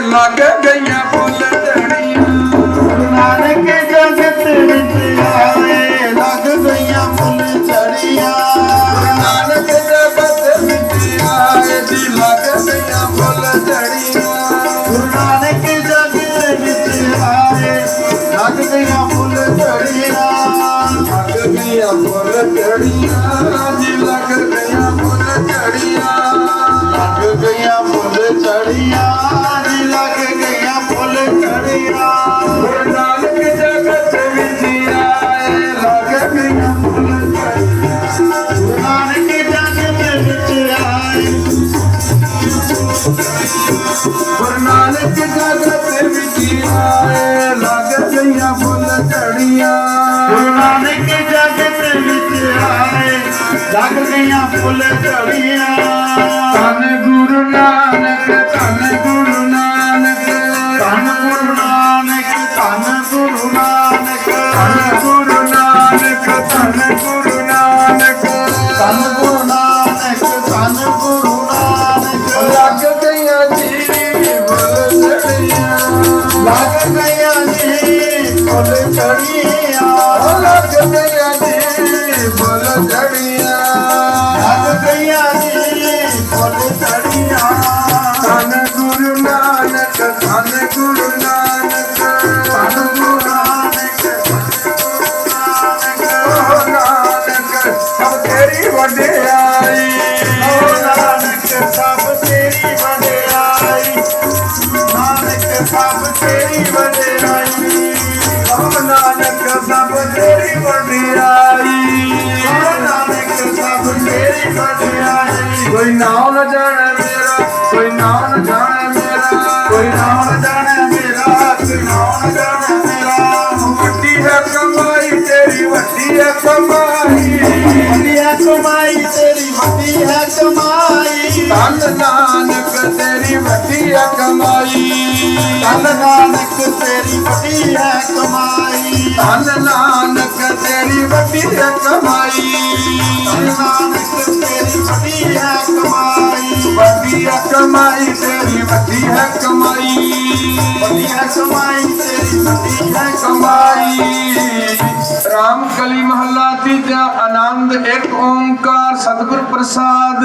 ਲੱਗ ਗਈਆਂ ਫੁੱਲ ਝੜੀਆਂ ਗੁਰੂ ਨਾਨਕ ਜਗਤ ਵਿੱਚ ਆਏ ਲੱਗ ਗਈਆਂ ਫੁੱਲ ਝੜੀਆਂ ਨਾਨਕ ਜਗਤ ਵਿੱਚ ਆਏ ਦੀ ਲੱਗ ਗਈਆਂ ਫੁੱਲ ਝੜੀਆਂ ਗੁਰੂ ਨਾਨਕ ਜਗਤ ਵਿੱਚ ਆਏ ਲੱਗ ਗਈਆਂ ਫੁੱਲ ਝੜੀਆਂ ਲੱਗ ਗਈਆਂ ਫੁੱਲ ਝੜੀਆਂ ਲੱਗ ਗਈਆਂ ਫੁੱਲ ਝੜੀਆਂ। ਧੰਨ ਗੁਰੂ ਨਾਨਕ ਧੰਨ ਗੁਰੂ ਨਾਨਕ। ਧੰਨ ਗੁਰੂ ਨਾਨਕ ਧੰਨ ਗੁਰੂ ਨਾਨਕ। ਧੰਨ ਗੁਰੂ ਨਾਨਕ ਧੰਨ ਗੁਰੂ ਨਾਨਕ। ਧੰਨ ਗੁਰੂ ਨਾਨਕ ਧੰਨ ਗੁਰੂ ਨਾਨਕ। ਲੱਗ ਗਈਆਂ ਜੀ ਫੁੱਲ ਝੜੀਆਂ। ਲੱਗ ਗਈਆਂ ਜੀ ਫੁੱਲ ਝੜੀਆਂ। ਲੱਗ ਗਈਆਂ ਤੇਰੀ ਵਡਿਆਈ ਓ ਨਾਨਕ ਸਭ ਤੇਰੀ ਵਡਿਆਈ ਓ ਨਾਨਕ ਸਭ ਤੇਰੀ ਵਡਿਆਈ ਕੋਈ ਨਾਮ ਨਾ ਜਾਣੇ ਮੇਰਾ ਕੋਈ ਨਾਮ ਨਾ ਜਾਣੇ ਮੇਰਾ ਕੋਈ ਨਾਮ ਜਾਣੇ ਮੇਰਾ ਕੋਈ ਨਾਮ ਜਾਣੇ ਮੇਰਾ ਵੱਡੀ ਹੈ ਕਮਾਈ, ਤੇਰੀ ਵੱਡੀ ਹੈ ਕਮਾਈ। ਵੱਡੀ ਹੈ ਕਮਾਈ ਤੇਰੀ ਵੱਡੀ ਹੈ ਕਮਾਈ ਧੰਨ ਨਾਨਕ ਤੇਰੀ ਵੱਡੀ ਹੈ ਕਮਾਈ। ਧੰਨ ਨਾਨਕ ਤੇਰੀ ਵੱਡੀ ਹੈ ਕਮਾਈ। ਧੰਨ ਨਾਨਕ ਤੇਰੀ ਵੱਡੀ ਹੈ ਕਮਾਈ। ਧੰਨ ਨਾਨਕ ਤੇਰੀ ਵੱਡੀ ਹੈ ਕਮਾਈ। ਵੱਡੀ ਹੈ ਕਮਾਈ, ਤੇਰੀ ਵੱਡੀ ਹੈ ਕਮਾਈ। ਵੱਡੀ ਹੈ ਕਮਾਈ, ਤੇਰੀ ਵੱਡੀ ਹੈ ਕਮਾਈ। ਰਾਮ ਕਲੀ ਮਹੱਲਾ ਤੀਜਾ ਆਨੰਦ, ਇੱਕ ਓੰਕਾਰ, ਸਤਿਗੁਰ ਪ੍ਰਸਾਦ।